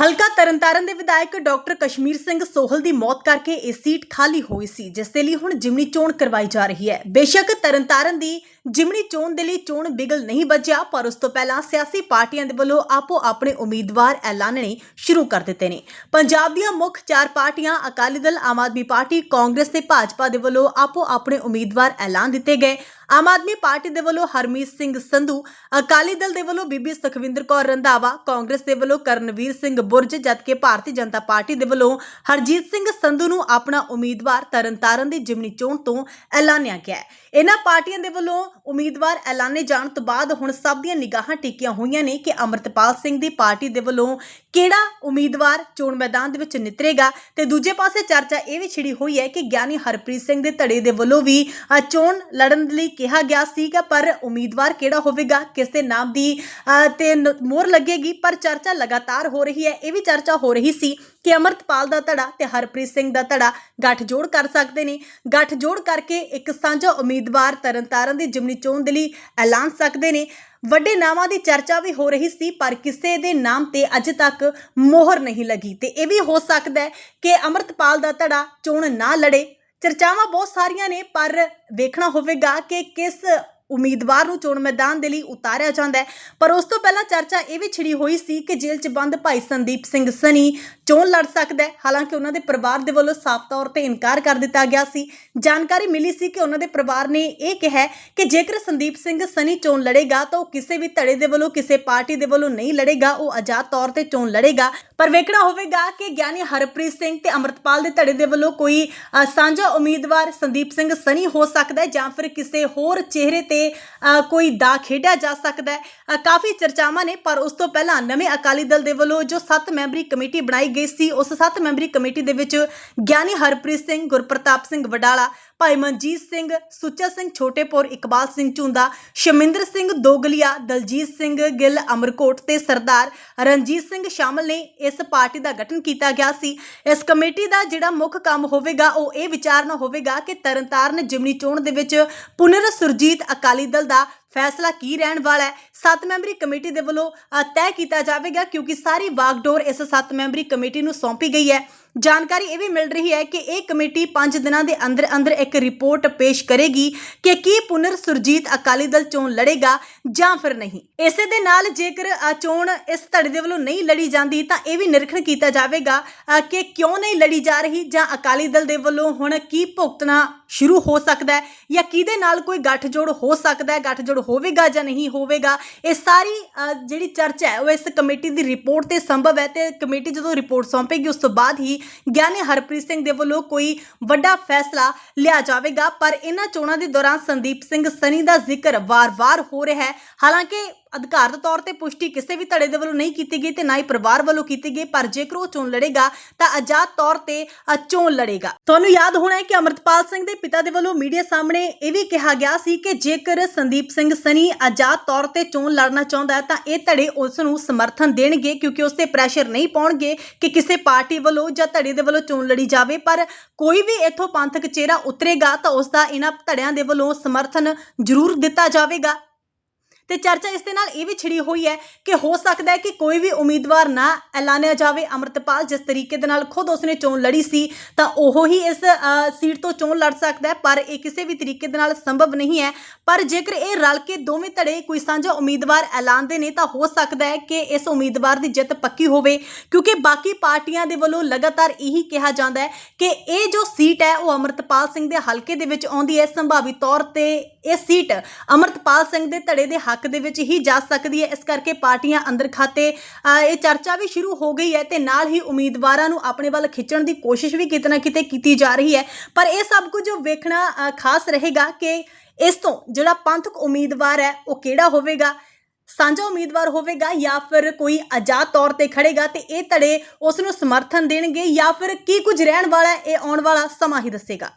ਹਲਕਾ ਤਰਨਤਾਰਨ ਦੇ ਵਿਧਾਇਕ ਡਾਕਟਰ ਕਸ਼ਮੀਰ ਸਿੰਘ ਸੋਹਲ ਦੀ ਮੌਤ ਕਰਕੇ ਇਹ ਸੀਟ ਖਾਲੀ ਹੋਈ ਸੀ, ਜਿਸ ਦੇ ਲਈ ਹੁਣ ਜਿਮਨੀ ਚੋਣ ਕਰਵਾਈ ਜਾ ਰਹੀ ਹੈ। ਬੇਸ਼ੱਕ ਤਰਨਤਾਰਨ ਦੀ ਜਿਮਨੀ ਚੋਣ ਦੇ ਲਈ ਚੋਣ ਬਿਗਲ ਨਹੀਂ ਬਚਿਆ, ਪਰ ਉਸ ਤੋਂ ਪਹਿਲਾਂ ਸਿਆਸੀ ਪਾਰਟੀਆਂ ਦੇ ਵੱਲੋਂ ਆਪੋ ਆਪਣੇ ਉਮੀਦਵਾਰ ਐਲਾਨਣੇ ਸ਼ੁਰੂ ਕਰ ਦਿੱਤੇ ਨੇ। ਪੰਜਾਬ ਦੀਆਂ ਮੁੱਖ ਚਾਰ ਪਾਰਟੀਆਂ ਅਕਾਲੀ ਦਲ, ਆਮ ਆਦਮੀ ਪਾਰਟੀ, ਕਾਂਗਰਸ ਤੇ ਭਾਜਪਾ ਦੇ ਵੱਲੋਂ ਆਪੋ ਆਪਣੇ ਉਮੀਦਵਾਰ ਐਲਾਨ ਦਿੱਤੇ ਗਏ। ਆਮ ਆਦਮੀ ਪਾਰਟੀ ਦੇ ਵੱਲੋਂ ਹਰਮੀਤ ਸਿੰਘ ਸੰਧੂ, ਅਕਾਲੀ ਦਲ ਦੇ ਵੱਲੋਂ ਬੀਬੀ ਸੁਖਵਿੰਦਰ ਕੌਰ ਰੰਧਾਵਾ, ਕਾਂਗਰਸ ਦੇ ਵੱਲੋਂ ਕਰਨਵੀਰ ਸਿੰਘ ਬੁਰਜ ਜਦਕਿ ਭਾਰਤੀ ਜਨਤਾ ਪਾਰਟੀ ਦੇ ਵੱਲੋਂ ਹਰਜੀਤ ਸਿੰਘ ਸੰਧੂ ਨੂੰ ਆਪਣਾ ਉਮੀਦਵਾਰ ਤਰਨਤਾਰਨ ਦੀ ਜਿਮਨੀ ਚੋਣ ਤੋਂ ਐਲਾਨਿਆ ਗਿਆ ਹੈ। ਇਹਨਾਂ ਪਾਰਟੀਆਂ ਦੇ ਵੱਲੋਂ ਉਮੀਦਵਾਰ ਐਲਾਨੇ ਜਾਣ ਤੋਂ ਬਾਅਦ ਹੁਣ ਸਭ ਦੀਆਂ ਨਿਗਾਹਾਂ ਟਿਕੀਆਂ ਹੋਈਆਂ ਨੇ ਕਿ ਅਮਰਤਪਾਲ ਸਿੰਘ ਦੀ ਪਾਰਟੀ ਦੇ ਵੱਲੋਂ ਕਿਹੜਾ ਉਮੀਦਵਾਰ ਚੋਣ ਮੈਦਾਨ ਦੇ ਵਿੱਚ ਨਿਤਰੇਗਾ। ਤੇ ਦੂਜੇ ਪਾਸੇ ਚਰਚਾ ਇਹ ਵੀ ਛਿੜੀ ਹੋਈ ਹੈ ਕਿ ਗਿਆਨੀ ਹਰਪ੍ਰੀਤ ਸਿੰਘ ਦੇ ਧੜੇ ਦੇ ਵੱਲੋਂ ਵੀ ਚੋਣ ਲੜਨ ਲਈ ਕਿਹਾ ਗਿਆ ਸੀਗਾ ਪਰ ਉਮੀਦਵਾਰ ਕਿਹੜਾ ਹੋਵੇਗਾ ਕਿਸ ਦੇ ਨਾਮ ਦੀ ਅ, ਤੇ ਮੋਹਰ ਲੱਗੇਗੀ ਪਰ ਚਰਚਾ ਲਗਾਤਾਰ ਹੋ ਰਹੀ ਹੈ। ਇਹ ਵੀ ਚਰਚਾ ਹੋ ਰਹੀ ਸੀ ਕਿ ਅਮਰਤਪਾਲ ਦਾ ਧੜਾ ਤੇ ਹਰਪ੍ਰੀਤ ਸਿੰਘ ਦਾ ਧੜਾ ਗੱਠਜੋੜ ਕਰ ਸਕਦੇ ਨੇ। ਗੱਠਜੋੜ ਕਰਕੇ ਇੱਕ ਸਾਂਝਾ ਉਮੀਦਵਾਰ ਤਰਨਤਾਰਨ ਦੀ ਜਿਮਨੀ ਚੋਣ ਦੇ ਲਈ ਐਲਾਨ ਸਕਦੇ ਨੇ। ਵੱਡੇ ਨਾਵਾਂ ਦੀ ਚਰਚਾ ਵੀ ਹੋ ਰਹੀ ਸੀ, ਪਰ ਕਿਸੇ ਦੇ ਨਾਮ ਤੇ ਅਜੇ ਤੱਕ ਮੋਹਰ ਨਹੀਂ ਲੱਗੀ ਤੇ ਇਹ ਵੀ ਹੋ ਸਕਦਾ ਹੈ ਕਿ ਅਮਰਤਪਾਲ ਦਾ ਧੜਾ ਚੋਣ ਨਾ ਲੜੇ। ਚਰਚਾਵਾਂ ਬਹੁਤ ਸਾਰੀਆਂ ਨੇ, ਪਰ ਵੇਖਣਾ ਹੋਵੇਗਾ ਕਿ ਕਿਸ ਉਮੀਦਵਾਰ ਨੂੰ ਚੋਣ ਮੈਦਾਨ ਦੇ ਲਈ ਉਤਾਰਿਆ ਜਾਂਦਾ ਹੈ। ਪਰ ਉਸ ਤੋਂ ਪਹਿਲਾਂ ਚਰਚਾ ਇਹ ਵੀ ਛਿੜੀ ਹੋਈ ਸੀ ਕਿ ਜੇਲ੍ਹ 'ਚ ਬੰਦ ਭਾਈ ਸੰਦੀਪ ਸਿੰਘ ਸਨੀ ਚੋਣ ਲੜ ਸਕਦਾ ਹੈ। ਹਾਲਾਂਕਿ ਉਹਨਾਂ ਦੇ ਪਰਿਵਾਰ ਦੇ ਵੱਲੋਂ ਸਾਫ਼ ਤੌਰ ਤੇ ਇਨਕਾਰ ਕਰ ਦਿੱਤਾ ਗਿਆ ਸੀ। ਜਾਣਕਾਰੀ ਮਿਲੀ ਸੀ ਕਿ ਉਹਨਾਂ ਦੇ ਪਰਿਵਾਰ ਨੇ ਇਹ ਕਿਹਾ ਕਿ ਜੇਕਰ ਸੰਦੀਪ ਸਿੰਘ ਸਨੀ ਚੋਣ ਲੜੇਗਾ ਤਾਂ ਉਹ ਕਿਸੇ ਵੀ ਧੜੇ ਦੇ ਵੱਲੋਂ ਕਿਸੇ ਪਾਰਟੀ ਦੇ ਵੱਲੋਂ ਨਹੀਂ ਲੜੇਗਾ। ਉਹ ਆਜ਼ਾਦ ਤੌਰ ਤੇ ਚੋਣ ਲੜੇਗਾ। ਪਰ ਵੇਖਣਾ ਹੋਵੇਗਾ ਕਿ ਗਿਆਨੀ ਹਰਪ੍ਰੀਤ ਸਿੰਘ ਤੇ ਅਮਰਤਪਾਲ ਦੇ ਧੜੇ ਦੇ ਵੱਲੋਂ ਕੋਈ ਸਾਂਝਾ ਉਮੀਦਵਾਰ ਸੰਦੀਪ ਸਿੰਘ ਸਨੀ ਹੋ ਸਕਦਾ ਹੈ ਜਾਂ ਫਿਰ ਕਿਸੇ ਹੋਰ ਚਿਹਰੇ ਤੇ ਅ, ਕੋਈ ਦਾ ਖੇਡਿਆ ਜਾ ਸਕਦਾ ਹੈ। ਕਾਫੀ ਚਰਚਾਵਾਂ ਨੇ ਪਰ ਉਸ ਤੋਂ ਪਹਿਲਾਂ ਨਵੇਂ ਅਕਾਲੀ ਦਲ ਦੇ ਵੱਲੋਂ ਜੋ 7 ਮੈਂਬਰੀ ਕਮੇਟੀ ਬਣਾਈ ਗਈ ਸੀ। ਉਸ ਸੱਤ ਮੈਂਬਰੀ ਕਮੇਟੀ ਦੇ ਵਿੱਚ ਗਿਆਨੀ ਹਰਪ੍ਰੀਤ ਸਿੰਘ ਗੁਰਪ੍ਰਤਾਪ ਸਿੰਘ ਵਡਾਲਾ ਭਾਈ ਮਨਜੀਤ ਸਿੰਘ, ਸੁੱਚਾ ਸਿੰਘ ਛੋਟੇਪੁਰ ਇਕਬਾਲ ਸਿੰਘ ਝੁੰਦਾ ਸ਼ਮਿੰਦਰ ਸਿੰਘ ਦੋਗਲੀਆ, ਦਲਜੀਤ ਸਿੰਘ ਗਿੱਲ ਅਮਰਕੋਟ ਤੇ ਸਰਦਾਰ ਰਣਜੀਤ ਸਿੰਘ ਸ਼ਾਮਲ ਨੇ ਇਸ ਪਾਰਟੀ ਦਾ ਗਠਨ ਕੀਤਾ ਗਿਆ ਸੀ। ਇਸ ਕਮੇਟੀ ਦਾ ਜਿਹੜਾ ਮੁੱਖ ਕੰਮ ਹੋਵੇਗਾ, ਉਹ ਇਹ ਵਿਚਾਰਨਾ ਹੋਵੇਗਾ ਕਿ ਤਰਨਤਾਰਨ ਜਿਮਨੀ ਚੋਣ ਦੇ ਵਿੱਚ ਪੁਨਰ ਸੁਰਜੀਤ ਅਕਾਲੀ ਦਲ ਦਾ ਫੈਸਲਾ ਕੀ ਰਹਿਣ ਵਾਲਾ ਹੈ। ਸੱਤ ਮੈਂਬਰੀ ਕਮੇਟੀ ਦੇ ਵੱਲੋਂ ਤੈਅ ਕੀਤਾ ਜਾਵੇਗਾ ਕਿਉਂਕਿ ਸਾਰੀ ਵਾਗਡੋਰ ਇਸ ਸੱਤ ਮੈਂਬਰੀ ਕਮੇਟੀ ਨੂੰ ਸੌਂਪੀ ਗਈ ਹੈ। ਜਾਣਕਾਰੀ ਇਹ ਵੀ ਮਿਲ ਰਹੀ ਹੈ ਕਿ ਇਹ ਕਮੇਟੀ 5 ਦਿਨਾਂ ਦੇ ਅੰਦਰ ਅੰਦਰ ਇੱਕ ਰਿਪੋਰਟ ਪੇਸ਼ ਕਰੇਗੀ ਕਿ ਕੀ ਪੁਨਰ ਸੁਰਜੀਤ ਅਕਾਲੀ ਦਲ ਚੋਣ ਲੜੇਗਾ ਜਾਂ ਫਿਰ ਨਹੀਂ। ਇਸੇ ਦੇ ਨਾਲ ਜੇਕਰ ਚੋਣ ਇਸ ਧੜੇ ਦੇ ਵੱਲੋਂ ਨਹੀਂ ਲੜੀ ਜਾਂਦੀ ਤਾਂ ਇਹ ਵੀ ਨਿਰੀਖਣ ਕੀਤਾ ਜਾਵੇਗਾ ਕਿ ਕਿਉਂ ਨਹੀਂ ਲੜੀ ਜਾ ਰਹੀ ਜਾਂ ਅਕਾਲੀ ਦਲ ਦੇ ਵੱਲੋਂ ਹੁਣ ਕੀ ਭੁਗਤਣਾ ਸ਼ੁਰੂ ਹੋ ਸਕਦਾ ਹੈ ਜਾਂ ਕਿਹਦੇ ਨਾਲ ਕੋਈ ਗੱਠਜੋੜ ਹੋ ਸਕਦਾ ਹੈ ਗੱਠਜੋੜ ਹੋਵੇਗਾ ਜਾਂ ਨਹੀਂ ਹੋਵੇਗਾ ਇਹ ਸਾਰੀ ਅ, ਜਿਹੜੀ ਚਰਚਾ ਹੈ ਉਹ ਇਸ ਕਮੇਟੀ ਦੀ ਰਿਪੋਰਟ ਤੇ ਸੰਭਵ ਹੈ ਤੇ ਕਮੇਟੀ ਜਦੋਂ ਰਿਪੋਰਟ ਸੌਂਪੇਗੀ ਉਸ ਤੋਂ ਬਾਅਦ ਹੀ ਗਿਆਨੀ ਹਰਪ੍ਰੀਤ ਸਿੰਘ ਦੇ ਵੱਲੋਂ ਕੋਈ ਵੱਡਾ ਫੈਸਲਾ ਲਿਆ ਜਾਵੇਗਾ। ਪਰ ਇਹਨਾਂ ਚੋਣਾਂ ਦੇ ਦੌਰਾਨ ਸੰਦੀਪ ਸਿੰਘ ਸਨੀ ਦਾ ਜ਼ਿਕਰ ਵਾਰ-ਵਾਰ ਹੋ ਰਿਹਾ ਹੈ। ਹਾਲਾਂਕਿ ਅਧਿਕਾਰਤ ਤੌਰ ਤੇ ਪੁਸ਼ਟੀ ਕਿਸੇ ਵੀ ਧੜੇ ਦੇ ਵੱਲੋਂ ਨਹੀਂ ਕੀਤੀ ਗਈ ਤੇ ਨਾ ਹੀ ਪਰਿਵਾਰ ਵੱਲੋਂ ਕੀਤੀ ਗਈ, ਪਰ ਜੇਕਰ ਉਹ ਚੋਣ ਲੜੇਗਾ, ਤਾਂ ਆਜ਼ਾਦ ਤੌਰ ਤੇ ਚੋਣ ਲੜੇਗਾ। ਤੁਹਾਨੂੰ ਯਾਦ ਹੋਣਾ ਹੈ ਕਿ ਅਮਰਤਪਾਲ ਸਿੰਘ ਦੇ ਪਿਤਾ ਦੇ ਵੱਲੋਂ ਮੀਡੀਆ ਸਾਹਮਣੇ ਇਹ ਵੀ ਕਿਹਾ ਗਿਆ ਸੀ ਕਿ ਜੇਕਰ ਸੰਦੀਪ ਸਿੰਘ ਸਨੀ ਆਜ਼ਾਦ ਤੌਰ ਤੇ ਚੋਣ ਲੜਨਾ ਚਾਹੁੰਦਾ ਹੈ, ਤਾਂ ਇਹ ਧੜੇ ਉਸ ਨੂੰ ਸਮਰਥਨ ਦੇਣਗੇ, ਕਿਉਂਕਿ ਉਸ ਤੇ ਪ੍ਰੈਸ਼ਰ ਨਹੀਂ ਪਾਉਣਗੇ ਕਿ ਕਿਸੇ ਪਾਰਟੀ ਵੱਲੋਂ ਜਾਂ ਧੜੇ ਦੇ ਵੱਲੋਂ ਚੋਣ ਲੜੀ ਜਾਵੇ। ਪਰ ਕੋਈ ਵੀ ਇੱਥੋਂ ਪੰਥਕ ਚਿਹਰਾ ਉਤਰੇਗਾ, ਤਾਂ ਉਸ ਦਾ ਇਹਨਾਂ ਧੜਿਆਂ ਦੇ ਵੱਲੋਂ ਸਮਰਥਨ ਜ਼ਰੂਰ ਦਿੱਤਾ ਜਾਵੇਗਾ। ਤੇ ਚਰਚਾ ਇਸ ਦੇ ਨਾਲ ਇਹ ਵੀ ਛਿੜੀ ਹੋਈ ਹੈ ਕਿ ਹੋ ਸਕਦਾ ਹੈ ਕਿ ਕੋਈ ਵੀ ਉਮੀਦਵਾਰ ਨਾ ਐਲਾਨਿਆ ਜਾਵੇ। ਅਮਰਤਪਾਲ ਜਿਸ ਤਰੀਕੇ ਦੇ ਨਾਲ ਖੁਦ ਉਸਨੇ ਚੋਣ ਲੜੀ ਸੀ, ਤਾਂ ਉਹ ਹੀ ਇਸ ਸੀਟ ਤੋਂ ਚੋਣ ਲੜ ਸਕਦਾ ਹੈ, ਪਰ ਇਹ ਕਿਸੇ ਵੀ ਤਰੀਕੇ ਦੇ ਨਾਲ ਸੰਭਵ ਨਹੀਂ ਹੈ। ਪਰ ਜੇਕਰ ਇਹ ਰਲ ਕੇ ਦੋਵੇਂ ਧੜੇ ਕੋਈ ਸਾਂਝਾ ਉਮੀਦਵਾਰ ਐਲਾਨਦੇ ਨੇ, ਤਾਂ ਹੋ ਸਕਦਾ ਹੈ ਕਿ ਇਸ ਉਮੀਦਵਾਰ ਦੀ ਜਿੱਤ ਪੱਕੀ ਹੋਵੇ, ਕਿਉਂਕਿ ਬਾਕੀ ਪਾਰਟੀਆਂ ਦੇ ਵੱਲੋਂ ਲਗਾਤਾਰ ਇਹੀ ਕਿਹਾ ਜਾਂਦਾ ਹੈ ਕਿ ਇਹ ਜੋ ਸੀਟ ਹੈ, ਉਹ ਅਮਰਤਪਾਲ ਸਿੰਘ ਦੇ ਹਲਕੇ ਦੇ ਵਿੱਚ ਆਉਂਦੀ ਹੈ। ਸੰਭਾਵੀ ਤੌਰ ਤੇ ਇਹ ਸੀਟ ਅਮਰਤਪਾਲ ਸਿੰਘ ਦੇ ਧੜੇ ਦੇ ਹੱਕ ਦੇ ਵਿੱਚ ਹੀ ਜਾ ਸਕਦੀ ਹੈ। ਇਸ ਕਰਕੇ ਪਾਰਟੀਆਂ ਅੰਦਰ ਖਾਤੇ ਇਹ ਚਰਚਾ ਵੀ ਸ਼ੁਰੂ ਹੋ ਗਈ ਹੈ ਤੇ ਨਾਲ ਹੀ ਉਮੀਦਵਾਰਾਂ ਨੂੰ ਆਪਣੇ ਵੱਲ ਖਿੱਚਣ ਦੀ ਕੋਸ਼ਿਸ਼ ਵੀ ਕਿਤੇ ਨਾ ਕਿਤੇ ਕੀਤੀ ਜਾ ਰਹੀ ਹੈ। ਪਰ ਇਹ ਸਭ ਕੁਝ ਵੇਖਣਾ ਅ, ਖਾਸ ਰਹੇਗਾ ਕਿ ਇਸ ਤੋਂ ਜਿਹੜਾ ਪੰਥਕ ਉਮੀਦਵਾਰ ਹੈ ਉਹ ਕਿਹੜਾ ਹੋਵੇਗਾ? ਸਾਂਝਾ ਉਮੀਦਵਾਰ ਹੋਵੇਗਾ ਜਾਂ ਫਿਰ ਕੋਈ ਆਜ਼ਾਦ ਤੌਰ ਤੇ ਖੜੇਗਾ ਤੇ ਇਹ ਧੜੇ ਉਸ ਨੂੰ ਸਮਰਥਨ ਦੇਣਗੇ ਜਾਂ ਫਿਰ ਕੀ ਕੁਝ ਰਹਿਣ ਵਾਲਾ ਹੈ, ਇਹ ਆਉਣ ਵਾਲਾ ਸਮਾਂ ਹੀ ਦੱਸੇਗਾ।